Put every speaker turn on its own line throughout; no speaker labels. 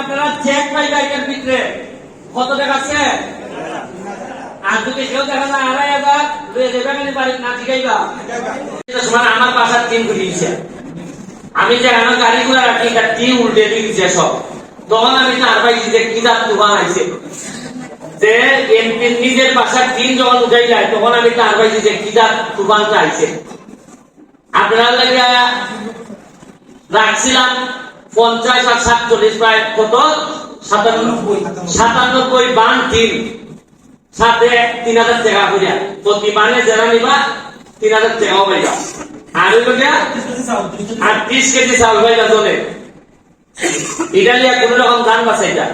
আপনারা চেক পাই বাইকের ভিতরে কত আছে আর যদি কেউ দেখা যায় আড়াই হাজার কেন বাড়ি না জিগাইবা এটা সময় আমার বাসার টিম ঘুরিয়েছে আমি যে আমার গাড়িগুলো রাখি তার টিম উল্টে দিয়েছে সব। তখন আমি তার পাইছি যে কি তার তুফান আইছে। যে এমপি নিজের বাসার টিম যখন উঠাই যায় তখন আমি তার পাইছি যে কি তার তুফানটা আইছে। আপনার লাগে রাখছিলাম। পঞ্চাশ আর সাতচল্লিশ প্রায় কত? সাতানব্বই। সাতানব্বই বান তিন। সাথে তিন হাজার টাকা করিয়া প্রতি বানে যারা নিবা, তিন হাজার পাইবা। আর হইল আর ত্রিশ কেজি চাউল ইটালিয়া কোন রকম ধান বাঁচাইটা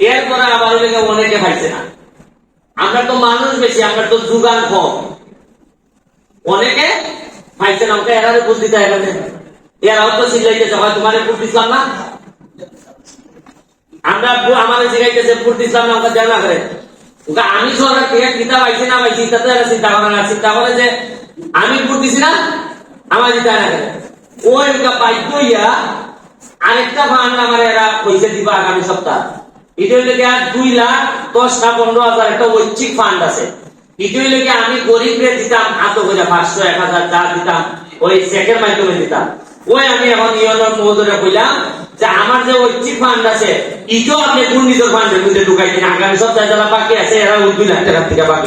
এরপরে আবার হইলে অনেকে খাইছে না। আমরা তো মানুষ বেশি, আমরা তো যুগান কম। অনেকে খাইছে না ওকে এরারে বুঝ দিতে এরারে এরাও তো সিলাইতেছে হয় তোমার বুঝ দিছিলাম না? আমরা আমাদের শিখাইতেছে বুঝ দিছিলাম না, ওকে জানা করে। আমি সরকার কিতাব আইছি না পাইছি, তাতে চিন্তা করে না চিন্তা করে যে আমি ভোট না, আমার দিতে না করে। ওকে বাধ্য হইয়া আরেকটা ফান্ড আমার এরা পয়সা দিবা আগামী সপ্তাহ। এটা হইলে আর দুই লাখ দশটা পনেরো হাজার একটা ঐচ্ছিক ফান্ড আছে। এটা হইলে কি আমি গরিবরে দিতাম আত করে পাঁচশো, এক হাজার যা দিতাম, ওই চেকের মাধ্যমে দিতাম। ওই আমি এখন কইলাম যে আমার যে ফান্ড আছে, ইটো আপনি ফান্ডের মধ্যে ঢুকাই দিন? আগামী সপ্তাহে যারা বাকি আছে, এরা থেকে বাকি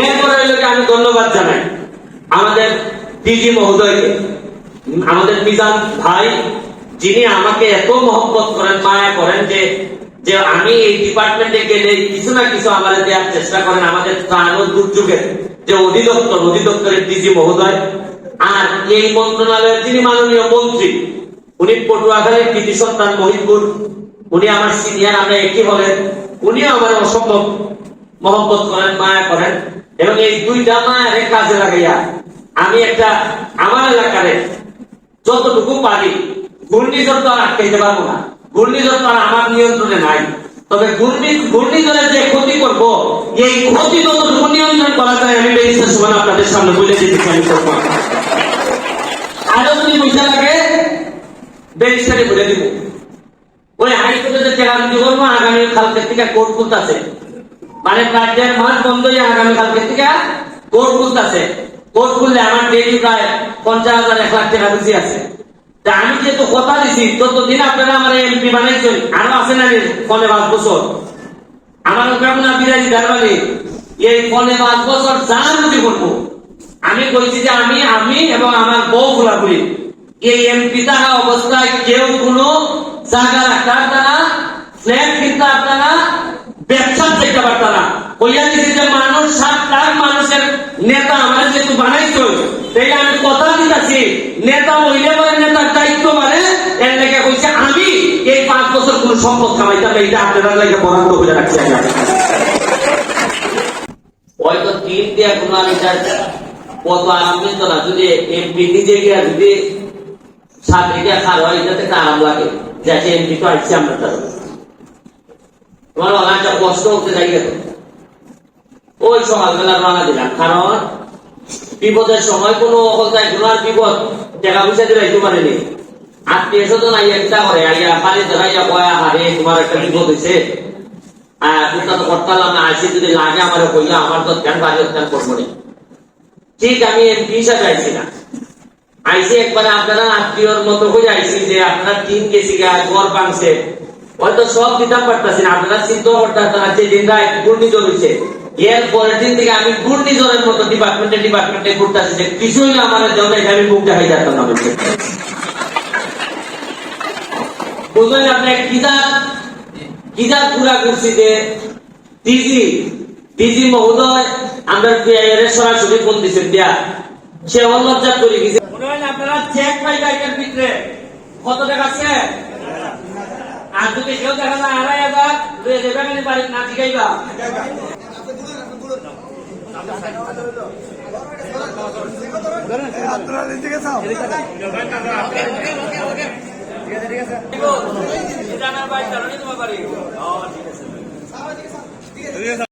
এরপরে আমি ধন্যবাদ জানাই আমাদের মহোদয়কে, আমাদের মিজান ভাই, যিনি আমাকে এত মহব্বত করেন, মায়া করেন যে যে আমি এই ডিপার্টমেন্টে গেলে কিছু না কিছু আমাদের দেওয়ার চেষ্টা করেন, আমাদের ত্রাণ দুর্যোগের যে অধিদপ্তর, অধিদপ্তরের ডিজি মহোদয় আর এই মন্ত্রণালয়ের যিনি মাননীয় মন্ত্রী, উনি পটুয়াখালীর কৃতি সন্তান মহিদপুর উনি আমার সিনিয়র, আমরা একই হলেন উনিও আমার অসম্ভব মহব্বত করেন, মায়া করেন, এবং এই দুইটা মায়ের কাজে লাগাইয়া আমি একটা আমার এলাকারে যতটুকু পারি, ঘূর্ণিঝড় তো আর আটকাইতে পারব না। ঘূর্ণিঝড় তো আর আমার নিয়ন্ত্রণে নাই। তবে ঘূর্ণি, ঘূর্ণিঝড়ে যে ক্ষতি করব, এই ক্ষতি যতটুকু নিয়ন্ত্রণ করা যায়, আমি বেরিয়েছে সময় আপনাদের সামনে বলে করব আরও যদি পয়সা লাগে ব্যারিস্টারে বলে দিব। ওই হাইকোর্টে দিতে আগামী কালকে থেকে কোর্ট মানে মাস বন্ধ হয়ে আগামী কালকে থেকে কোর্ট কোর্ট খুললে আমার ডেলি প্রায় পঞ্চাশ হাজার, এক লাখ টাকা বেশি আছে। আমি যেহেতু কথা দিছি, ততদিন আপনারা আমার এমপি বানাইছেন, আরও আছে না ফলে পাঁচ বছর? আমার কেমন বিরাজি এই ফলে পাঁচ বছর যা যদি করব। আমি কইছি যে আমি আমি এবং আমার বউ ঘোরাঘুরি। এই এমপি থাকা অবস্থায় কেউ কোনো জায়গা রাখতে না ফ্ল্যাট কিনতে পারত না ব্যবসা দেখতে পারত না। কইয়া দিছি যে মানুষ সাত লাখ মানুষের নেতা আমার যেহেতু বানাইছো তাই আমি কথা দিতেছি। নেতা হইলে পরে নেতার দায়িত্ব মানে এর লেগে কইছে আমি এই পাঁচ বছর কোন সম্পদ কামাইতাম না, এইটা আপনারা লেগে বরাদ্দ করে রাখছি হয়তো তিন দিয়া কোনো আমি কত পেত না যদি এমপি নিজে গিয়া যদি গিয়া খার কারণ বিপদের সময় কোনো অবস্থায় কোনো আর বিপদ। টাকা পয়সা পারেনি আত্মীয় স্বজন কিতা করে, আইয়া পানি ধরাইয়া কয়া হারে তোমার একটা বিপদ হয়েছে আমার তো ঠিক আমি এমপি হিসাবে আইছি না। আইসি একবারে আপনারা আত্মীয়র মতো আইসি যে আপনারা হয়তো সব দিতাম পারতাছি না, আপনারা হয়েছে এর পরের দিন থেকে আমি মতো ডিপার্টমেন্টে ডিপার্টমেন্টে কিছু হইলে আমার জন্য আমি মুখ দেখাই যেতাম না বুঝলেন কিতাব কিতাব পুরা করছি যে ডিজি মহোদয়, আমরা সরাসরি ফোন দিচ্ছেন দিয়া। সে অলজ্জা করে গেছে। আপনারা চেক পাই বাইকের ভিতরে। কত আছে আর যদি কেউ দেখা যায় আড়াই হাজার কেন বাড়ি না জিগাইবা জানো তোমার ঠিক আছে।